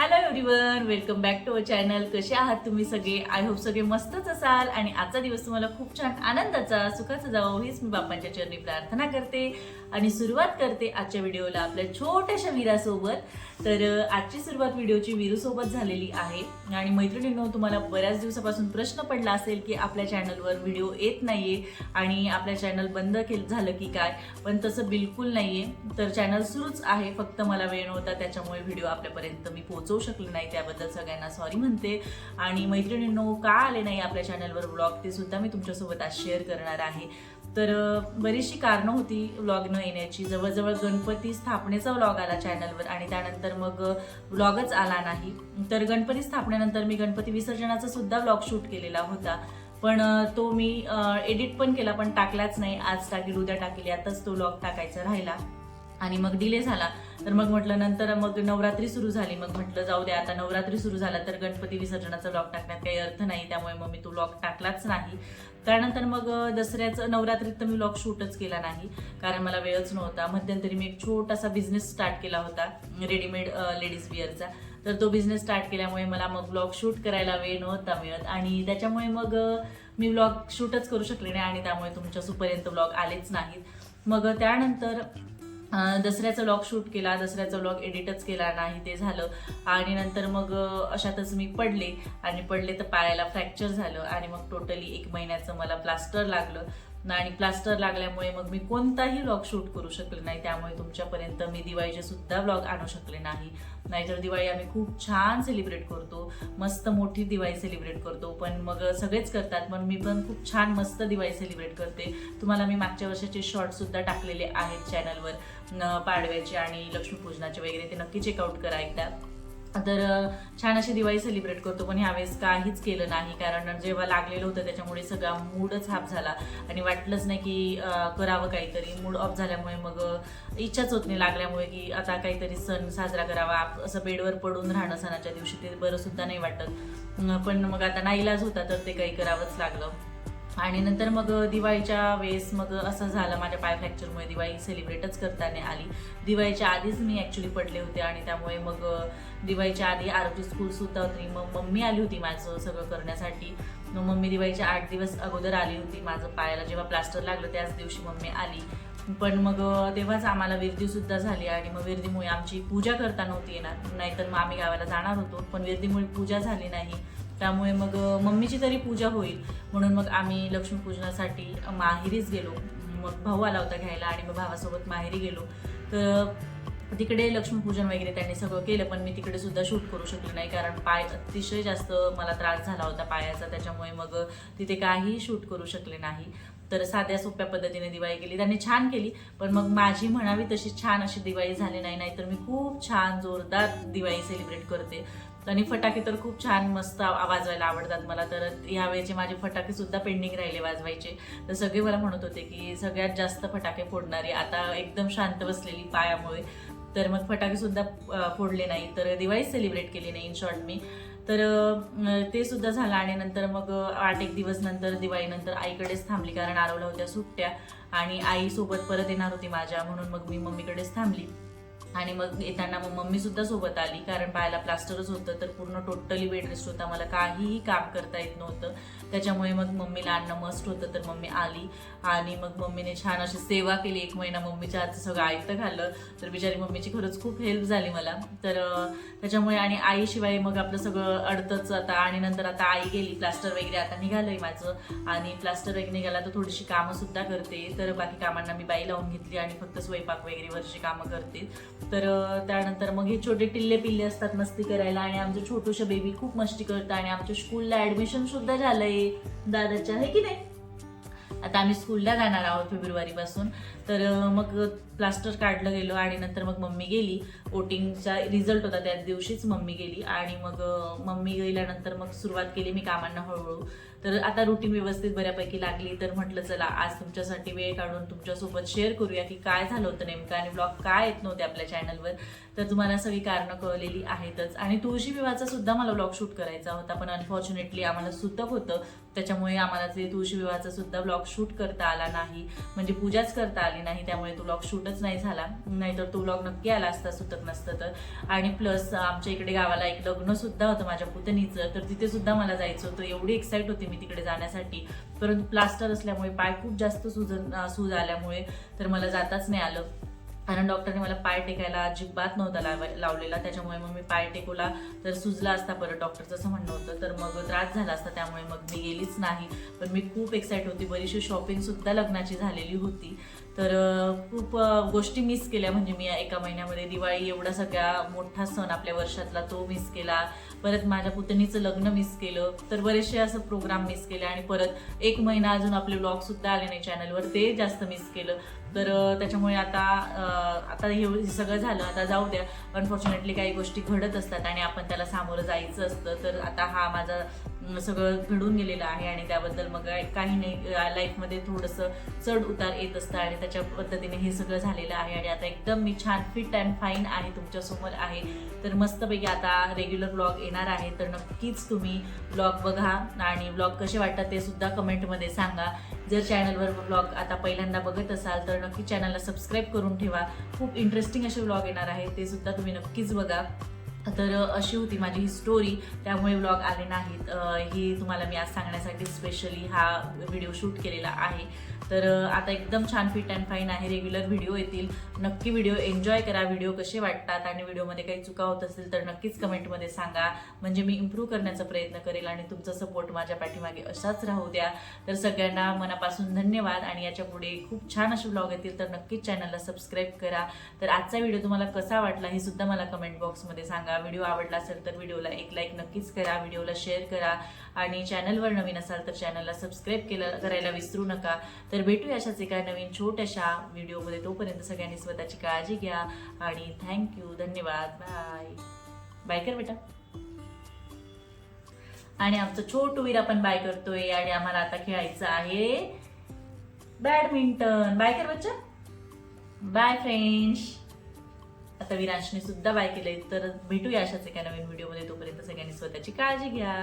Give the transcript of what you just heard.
Hello everyone welcome back to our channel कसे आहात तुम्ही सगळे? आय होप सगळे मस्तच असाल. आणि आजचा दिवस तुम्हाला खूप छान आनंदाचा सुखाचा जावो हीच मी बाप्पांच्या चरणी प्रार्थना करते. आणि सुरुवात करते आजच्या व्हिडिओला आपल्या छोट्याशा वीरासोबत. तर आजची सुरुवात व्हिडिओची वीरूसोबत झालेली आहे. आणि मैत्रिणींनो तुम्हाला बऱ्याच दिवसापासून प्रश्न पडला असेल की आपल्या चॅनलवर व्हिडिओ येत नाही आहे आणि आपल्या चॅनल बंद केलं झालं की काय? पण तसं बिलकुल नाही आहे तर चॅनल सुरूच आहे. फक्त मला वेळ नव्हता त्याच्यामुळे व्हिडिओ आपल्यापर्यंत मी पोहोचवू शकले नाही त्याबद्दल सगळ्यांना सॉरी म्हणते. आणि मैत्रिणींनो का आले नाही आपल्या चॅनलवर व्लॉग ते सुद्धा मी तुमच्यासोबत आज शेअर करणार आहे. तर बरीचशी कारणं होती व्लॉग न येण्याची. जवळजवळ गणपती स्थापनेचा व्लॉग आला चॅनलवर आणि त्यानंतर मग व्लॉगच आला नाही. तर गणपती स्थापनेनंतर मी गणपती विसर्जनाचा सुद्धा व्लॉग शूट केलेला होता. पण तो मी एडिट पण केला पण टाकलाच नाही. आज टाकील उद्या टाकेल यातच तो व्लॉग टाकायचा राहिला. आणि मग डिले झाला. तर मग म्हटलं नंतर मग नवरात्री सुरू झाली. मग म्हटलं जाऊ दे आता नवरात्री सुरू झाला तर गणपती विसर्जनाचा ब्लॉग टाकण्यात काही अर्थ नाही. त्यामुळे मग मी तो ब्लॉग टाकलाच नाही. त्यानंतर मग दसऱ्याचं नवरात्रीत तर मी ब्लॉग शूटच केला नाही. कारण मला वेळच नव्हता. मध्यंतरी मी एक छोटासा बिझनेस स्टार्ट केला होता रेडीमेड लेडीज बिअरचा तर तो बिझनेस स्टार्ट केल्यामुळे मला मग ब्लॉग शूट करायला वेळ नव्हता मिळत. आणि त्याच्यामुळे मग मी ब्लॉग शूटच करू शकले नाही आणि त्यामुळे तुमच्या सुपर्यंत ब्लॉग आलेच नाहीत. मग त्यानंतर दसऱ्याचा व्लॉग शूट केला दसऱ्याचा व्लॉग एडिटच केला नाही ते झालं. आणि नंतर मग अशातच मी पडले. आणि पडले तर पायाला फ्रॅक्चर झालं. आणि मग टोटली एक महिन्याचं मला प्लास्टर लागलं. आणि प्लास्टर लागल्यामुळे मग मी कोणताही व्लॉग शूट करू शकले नाही. त्यामुळे तुमच्यापर्यंत मी दिवाळीचे सुद्धा व्लॉग आणू शकले नाही. नाहीतर दिवाळी आम्ही खूप छान सेलिब्रेट करतो. मस्त मोठी दिवाळी सेलिब्रेट करतो. पण मग सगळेच करतात पण मी पण खूप छान मस्त दिवाळी सेलिब्रेट करते. तुम्हाला मी मागच्या वर्षाचे शॉर्ट सुद्धा टाकलेले आहेत चॅनलवर न पाडव्याचे आणि लक्ष्मीपूजनाचे वगैरे ते नक्की चेकआउट करा एकदा. तर छान अशी दिवाळी सेलिब्रेट करतो पण ह्यावेळेस काहीच केलं नाही. कारण जेव्हा लागलेलं होतं त्याच्यामुळे सगळा मूडच हाफ झाला. आणि वाटलंच नाही की करावं काहीतरी. मूड ऑफ झाल्यामुळे मग इच्छाच होत नाही लागल्यामुळे की आता काहीतरी सण साजरा करावा. आप- असं बेडवर पडून राहणं सणाच्या दिवशी ते बरं सुद्धा नाही वाटत. पण मग आता नाईलाज होता तर ते काही करावंच लागलं. आणि नंतर मग दिवाळीच्या वेळेस मग असं झालं माझ्या पाय फ्रॅक्चरमुळे दिवाळी सेलिब्रेटच करताना आली. दिवाळीच्या आधीच मी ॲक्च्युली पडले होते आणि त्यामुळे मग दिवाळीच्या आधी आरोग्य स्कूलसुद्धा होती. मग मम्मी आली होती माझं सगळं करण्यासाठी. मग मम्मी दिवाळीच्या आठ दिवस अगोदर आली होती माझं पायाला. जेव्हा प्लास्टर लागलं त्याच दिवशी मम्मी आली. पण मग तेव्हाच आम्हाला विरदीसुद्धा झाली आणि मग विरदीमुळे आमची पूजा करता नव्हती येणार. नाहीतर मग आम्ही गावाला जाणार होतो. पण विरदीमुळे पूजा झाली नाही. त्यामुळे मग मम्मीची तरी पूजा होईल. म्हणून मग आम्ही लक्ष्मीपूजनासाठी माहेरीच गेलो. मग भाऊ आला होता घ्यायला आणि मग भावासोबत माहेरी गेलो. तर तिकडे लक्ष्मीपूजन वगैरे त्यांनी सगळं केलं पण मी तिकडे सुद्धा शूट करू शकले नाही. कारण पाय अतिशय जास्त मला त्रास झाला होता पायाचा. त्याच्यामुळे मग तिथे काहीही शूट करू शकले नाही. तर साध्या सोप्या पद्धतीने दिवाळी केली. त्यांनी छान केली. पण मग माझी म्हणावी तशी छान अशी दिवाळी झाली नाही नाहीतर मी खूप छान जोरदार दिवाळी सेलिब्रेट करते. आणि फटाके तर खूप छान मस्त वाजवायला आवडतात मला. तर यावेळेचे माझे फटाके सुद्धा पेंडिंग राहिले वाजवायचे. तर सगळे मला म्हणत होते की सगळ्यात जास्त फटाके फोडणारी. आता एकदम शांत बसलेली पायामुळे. तर मग फटाके सुद्धा फोडले नाही. तर दिवाळी सेलिब्रेट केली नाही इन शॉर्ट मी. तर ते सुद्धा झालं आणि नंतर मग आठ एक दिवस नंतर दिवाळीनंतर आईकडेच थांबली कारण आरवल्या होत्या सुट्ट्या आणि आई सोबत परत येणार होती माझ्या म्हणून मग मी मम्मीकडेच थांबली. आणि मग येताना मग मम्मी सुद्धा सोबत आली कारण पायाला प्लास्टरच होतं तर पूर्ण टोटली बेड रेस्ट होता. मला काहीही काम करता येत नव्हतं. त्याच्यामुळे मग मम्मीला आणणं मस्ट होतं तर मम्मी आली आणि मग मम्मीने छान अशी सेवा केली. एक महिना मम्मीच्या हातचं सगळं आयतं खाल्लं तर बिचारी मम्मीची खरंच खूप हेल्प झाली मला. तर त्याच्यामुळे आणि आईशिवाय मग आपलं सगळं अडतंच आता आणि नंतर आता आई गेली प्लास्टर वगैरे आता निघालंय माझं. आणि प्लास्टर वगैरे निघाला तर थोडीशी कामंसुद्धा करते. तर बाकी कामांना मी बाई लावून घेतली आणि फक्त स्वयंपाक वगैरे वरची कामं करते. तर त्यानंतर मग हे छोटे टिल्ले पिल्ले असतात मस्ती करायला आणि आमचं छोटूशा बेबी खूप मस्ती करतं आणि आमच्या स्कूलला ॲडमिशनसुद्धा झालं आहे झालंय दादाच्या आहे की नाही? आता आम्ही स्कूलला जाणार आहोत फेब्रुवारीपासून. तर मग प्लास्टर काढलं गेलो आणि नंतर मग मम्मी गेली. वोटिंगचा रिझल्ट होता त्याच दिवशीच मम्मी गेली आणि मग मम्मी गेल्यानंतर मग सुरुवात केली मी कामांना हळूहळू. तर आता रुटीन व्यवस्थित बऱ्यापैकी लागली. तर म्हटलं चला आज तुमच्यासाठी वेळ काढून तुमच्यासोबत शेअर करूया की काय झालं होतं नेमकं आणि ब्लॉग काय येत नव्हते आपल्या चॅनलवर तर तुम्हाला सगळी कारणं कळलेली आहेतच. आणि तुळशी विवाहाचा सुद्धा मला ब्लॉग शूट करायचा होता पण अनफॉर्च्युनेटली आम्हाला सुतक होतं. त्याच्यामुळे आम्हाला ते तुळशी विवाहाचा सुद्धा ब्लॉग शूट करता आला नाही म्हणजे पूजाच करता आली नाही त्यामुळे तो व्लॉग शूटच नाही झाला. नाहीतर तो व्लॉग नक्की आला असता सुतक नसतं तर. आणि प्लस आमच्या इकडे गावाला एक लग्न सुद्धा होतं माझ्या पुतणीचं तर तिथे सुद्धा मला जायचं होतं. एवढी एक्साइट होती मी तिकडे जाण्यासाठी. परंतु प्लास्टर असल्यामुळे पाय खूप जास्त सुजन सूज आल्यामुळे तर मला जाताच नाही आलं. कारण डॉक्टरने मला पाय टेकायला अजिबात नव्हता लाव लावलेला. त्याच्यामुळे मग मी पाय टेकवला तर सुजला असता परत डॉक्टरचं असं म्हणणं होतं तर मग त्रास झाला असता. त्यामुळे मग मी गेलीच नाही. पण मी खूप एक्साईट होती. बरीचशी शॉपिंगसुद्धा लग्नाची झालेली होती. तर खूप गोष्टी मिस केल्या. म्हणजे मी एका महिन्यामध्ये दिवाळी एवढा सगळ्या मोठा सण आपल्या वर्षातला तो मिस केला. परत माझ्या पुतणीचं लग्न मिस केलं. तर बरेचसे असं प्रोग्राम मिस केले. आणि परत एक महिना अजून आपले ब्लॉगसुद्धा आले नाही चॅनलवर ते जास्त मिस केलं. तर त्याच्यामुळे आता आता हे सगळं झालं आता जाऊ द्या. अनफॉर्च्युनेटली काही गोष्टी घडत असतात आणि आपण त्याला सामोरं जायचं असतं तर आता हा माझा सगळं घडून गेलेलं आहे आणि त्याबद्दल मग काही नाही लाईफमध्ये थोडंसं चढ उतार येत असतं आणि त्याच्या पद्धतीने हे सगळं झालेलं आहे आणि आता एकदम मी छान फिट अँड फाईन आहे तुमच्यासमोर आहे. तर मस्तपैकी आता रेग्युलर ब्लॉग येणार आहे तर नक्कीच तुम्ही ब्लॉग बघा आणि ब्लॉग कसे वाटतात ते सुद्धा कमेंटमध्ये सांगा. जर चॅनलवर ब्लॉग आता पहिल्यांदा बघत असाल तर नक्की चॅनलला सबस्क्राईब करून ठेवा. खूप इंटरेस्टिंग असे ब्लॉग येणार आहे ते सुद्धा तुम्ही नक्कीच बघा. तर अशी होती माझी ही स्टोरी त्यामुळे व्लॉग आले नाहीत. हे ही तुम्हाला मी आज सांगण्यासाठी स्पेशली हा व्हिडिओ शूट केलेला आहे. तर आता एकदम छान फिट अँड फाईन आहे. रेग्युलर व्हिडिओ येतील. नक्की व्हिडिओ एन्जॉय करा. व्हिडिओ कसे वाटतात आणि व्हिडिओमध्ये काही चुका होत असेल तर नक्कीच कमेंटमध्ये सांगा. म्हणजे मी इम्प्रूव्ह करण्याचा प्रयत्न करेल आणि तुमचा सपोर्ट माझ्या पाठीमागे असाच राहू द्या. तर सगळ्यांना मनापासून धन्यवाद आणि याच्यापुढे खूप छान असे ब्लॉग येतील तर नक्कीच चॅनलला सबस्क्राईब करा. तर आजचा व्हिडिओ तुम्हाला कसा वाटला हे सुद्धा मला कमेंट बॉक्समध्ये सांगा. व्हिडिओ आवडला असेल तर व्हिडिओला एक लाईक नक्कीच करा व्हिडिओला शेअर करा आणि चॅनलवर नवीन असाल तर चॅनलला सबस्क्राईब केलं करायला विसरू नका. तर भेटूया अशाच एका नवीन छोट्याशा व्हिडिओमध्ये तोपर्यंत सगळ्यांनी स्वतःची काळजी घ्या आणि थँक्यू धन्यवाद. बाय बाय कर बेटा. आणि आमचं छोटू वीर आपण बाय करतोय आणि आम्हाला आता खेळायचं आहे बॅडमिंटन बाय कर बच्चा. बाय फ्रेंड्स आता विराशने सुद्धा बाय केलंय तर भेटूया अशाच एका नवीन व्हिडिओमध्ये तोपर्यंत सगळ्यांनी स्वतःची काळजी घ्या.